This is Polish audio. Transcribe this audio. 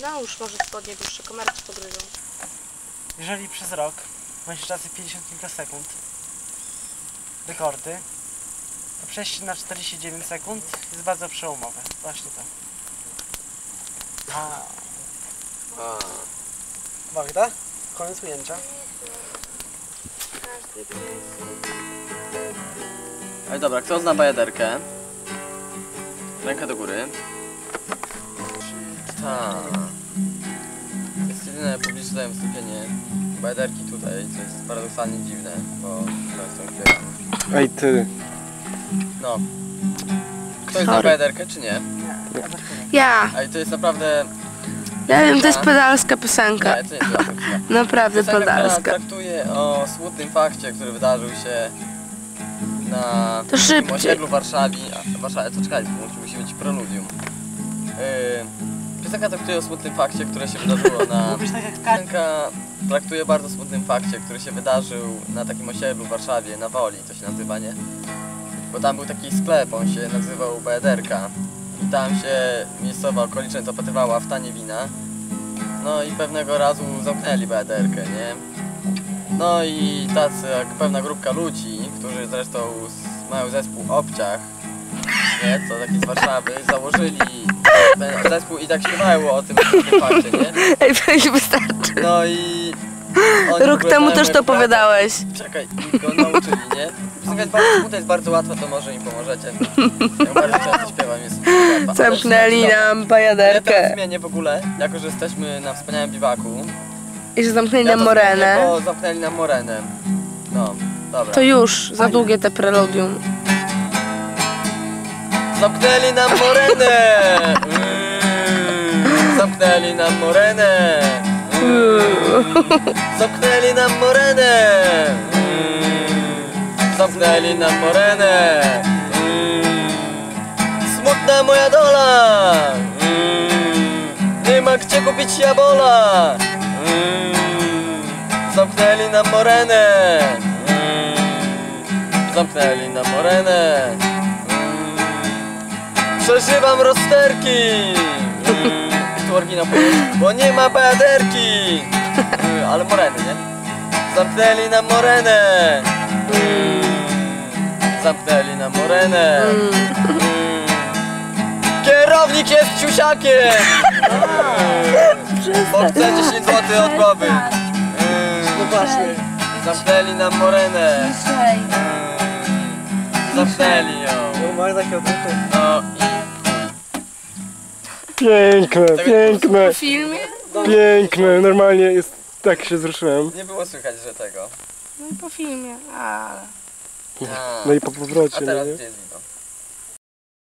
Nałóż może spodnie dłuższe, kamerę ci pogryzą. Jeżeli przez rok bądź czasy 50 mikrosekund rekordy, to przejście na 49 sekund jest bardzo przełomowe. Właśnie to. A. Magda? Koniec ujęcia. Ej, dobra, kto zna bajaderkę? Rękę do góry. Tak. Jest jedyne publiczne wystąpienie bajaderki tutaj, co jest paradoksalnie dziwne, bo to. Ej ty, No. Ktoś zna bajaderkę, czy nie? Ja, Ej, to jest naprawdę... ja wiem, to jest pedalska piosenka. Nie, to nie jest piosenka. Naprawdę Piosenka, która pedalska. traktuje o smutnym fakcie, który wydarzył się na To szybciej. osiedlu Warszawi. A, Warszawie, to czekajcie, bo musi być preludium. Yy, piosenka traktuje o smutnym fakcie, które się wydarzyło na... Mówisz tak jak. Piosenka traktuje o bardzo smutnym fakcie, który się wydarzył na takim osiedlu w Warszawie, na Woli to się nazywa, nie? Bo tam był taki sklep, on się nazywał Bajaderka. I tam się miejscowa okoliczność zapatrywała w tanie wina. No i pewnego razu zamknęli Bajaderkę, nie? No i tacy jak pewna grupka ludzi, którzy zresztą mają zespół Obciach, nie? To taki z Warszawy, założyli ten zespół i tak śpiewają o tym fakcie, nie? Ej, to już wystarczy. No i... oni Rok temu też to opowiadałeś. Czekaj, i go nauczyli, nie? Jest bardzo smutna, jest bardzo łatwa, to może im pomożecie. Ja bardzo często śpiewam, jest łatwa. Zamknęli dobra. nam Ja teraz bajaderkę. zmienię w ogóle, jako że jesteśmy na wspaniałym biwaku. I że zamknęli Ja nam to zmienię, morenę. Bo zamknęli nam morenę. No, dobra. To już, za długie te preludium. Zamknęli nam morenę! Mm, Zamknęli nam morenę! Mm, Zamknęli nam morenę! Mm, Zamknęli nam morenę! Mm, Smutna moja dola! Mm, Nie ma gdzie kupić jabola! Mm, Zamknęli nam morenę! Zamknęli nam morenę! Mm, Przeżywam rozterki! Mm, Tu oryginał powiedział, bo nie ma bajaderki! Mm, Ale moreny, nie? Zamknęli nam morenę! Mm, Zamknęli nam morenę! Mm, Kierownik jest ciusiakiem! Mm, Bo chce 10 zł od głowy! No Mm, właśnie. Zamknęli nam morenę! Mm, Zamknęli ją! No. No i piękne, piękne, W filmie? piękne, normalnie jest, tak się wzruszyłem. nie było słychać, że tego. No i po filmie, ale... A, No i po powrocie, a no teraz nie? gdzie jest